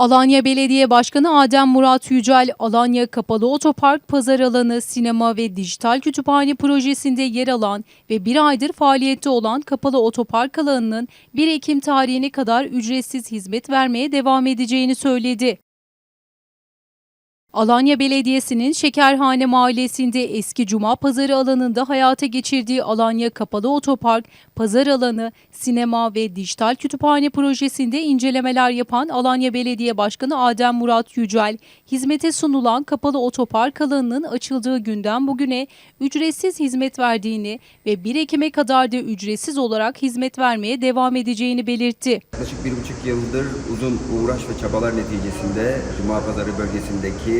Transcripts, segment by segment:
Alanya Belediye Başkanı Adem Murat Yücel, Alanya Kapalı Otopark Pazar Alanı Sinema ve Dijital Kütüphane projesinde yer alan ve bir aydır faaliyette olan Kapalı Otopark alanının 1 Ekim tarihine kadar ücretsiz hizmet vermeye devam edeceğini söyledi. Alanya Belediyesi'nin Şekerhane Mahallesi'nde eski Cuma Pazarı alanında hayata geçirdiği Alanya Kapalı Otopark, Pazar Alanı, Sinema ve Dijital Kütüphane projesinde incelemeler yapan Alanya Belediye Başkanı Adem Murat Yücel, hizmete sunulan Kapalı Otopark alanının açıldığı günden bugüne ücretsiz hizmet verdiğini ve 1 Ekim'e kadar da ücretsiz olarak hizmet vermeye devam edeceğini belirtti. Yaklaşık bir buçuk yıldır uzun uğraş ve çabalar neticesinde Cuma Pazarı bölgesindeki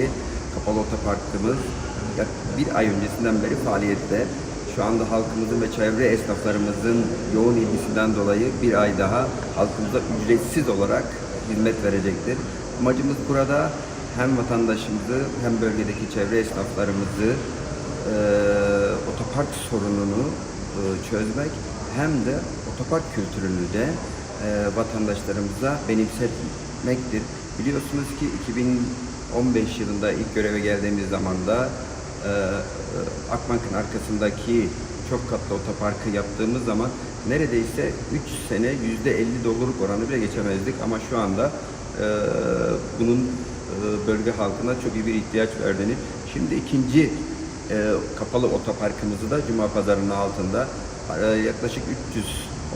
kapalı otoparkımız bir ay öncesinden beri faaliyette. Şu anda halkımızın ve çevre esnaflarımızın yoğun ilgisinden dolayı bir ay daha halkımıza ücretsiz olarak hizmet verecektir. Amacımız burada hem vatandaşımızı hem bölgedeki çevre esnaflarımızı eee, otopark sorununu eee, çözmek hem de otopark kültürünü de eee, vatandaşlarımıza benimsetmektir. Biliyorsunuz ki 2015 yılında ilk göreve geldiğimiz zaman da eee, Akbank'ın arkasındaki çok katlı otoparkı yaptığımız zaman neredeyse 3 sene %50 doluluk oranı bile geçemezdik. Ama şu anda eee, bunun eee, bölge halkına çok iyi bir ihtiyaç verdiğini şimdi ikinci e, kapalı otoparkımızı da Cuma Pazarı'nın altında e, yaklaşık 300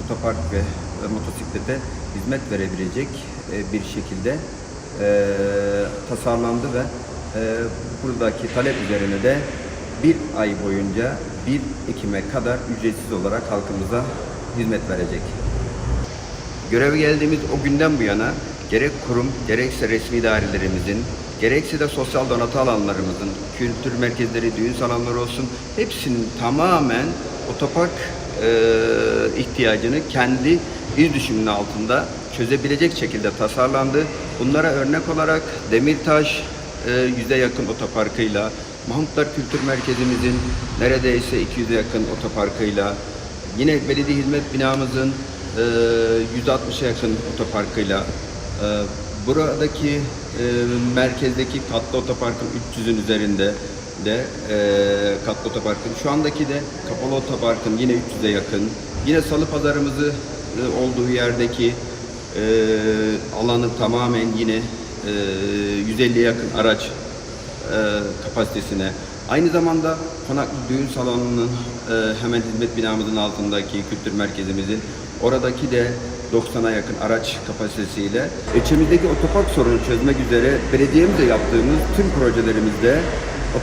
otopark ve e, motosiklete hizmet verebilecek e, bir şekilde e, tasarlandı ve e, buradaki talep üzerine de bir ay boyunca 1 Ekim'e kadar ücretsiz olarak halkımıza hizmet verecek. Göreve geldiğimiz o günden bu yana gerek kurum gerekse resmi dairelerimizin gerekse de sosyal donatı alanlarımızın, kültür merkezleri, düğün salonları olsun hepsinin tamamen otopark e, ihtiyacını kendi iz düşümünün altında çözebilecek şekilde tasarlandı. Bunlara örnek olarak Demirtaş e, yüze yakın otoparkıyla, Mahmutlar Kültür Merkezimizin neredeyse 200'e yakın otoparkıyla, Yine belediye hizmet binamızın e, 160'a yakın otoparkıyla, e, buradaki e, merkezdeki katlı otoparkın 300'ün üzerinde de e, katlı otoparkın, şu andaki de kapalı otoparkın yine 300'e yakın, yine salı pazarımızı e, olduğu yerdeki e, alanı tamamen yine e, 150'ye yakın araç e, kapasitesine. Aynı zamanda Konaklı Düğün Salonu'nun e, hemen hizmet binamızın altındaki kültür merkezimizin oradaki de 90'a yakın araç kapasitesiyle ilçemizdeki otopark sorunu çözmek üzere belediyemizle yaptığımız tüm projelerimizde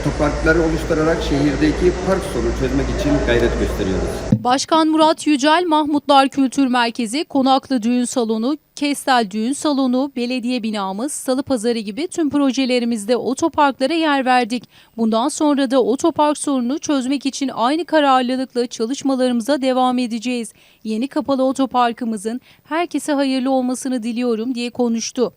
otoparkları oluşturarak şehirdeki park sorunu çözmek için gayret gösteriyoruz. Başkan Murat Yücel, Mahmutlar Kültür Merkezi, Konaklı Düğün Salonu, Kestel Düğün Salonu, belediye binamız, Salı Pazarı gibi tüm projelerimizde otoparklara yer verdik. Bundan sonra da otopark sorununu çözmek için aynı kararlılıkla çalışmalarımıza devam edeceğiz. Yeni kapalı otoparkımızın herkese hayırlı olmasını diliyorum diye konuştu.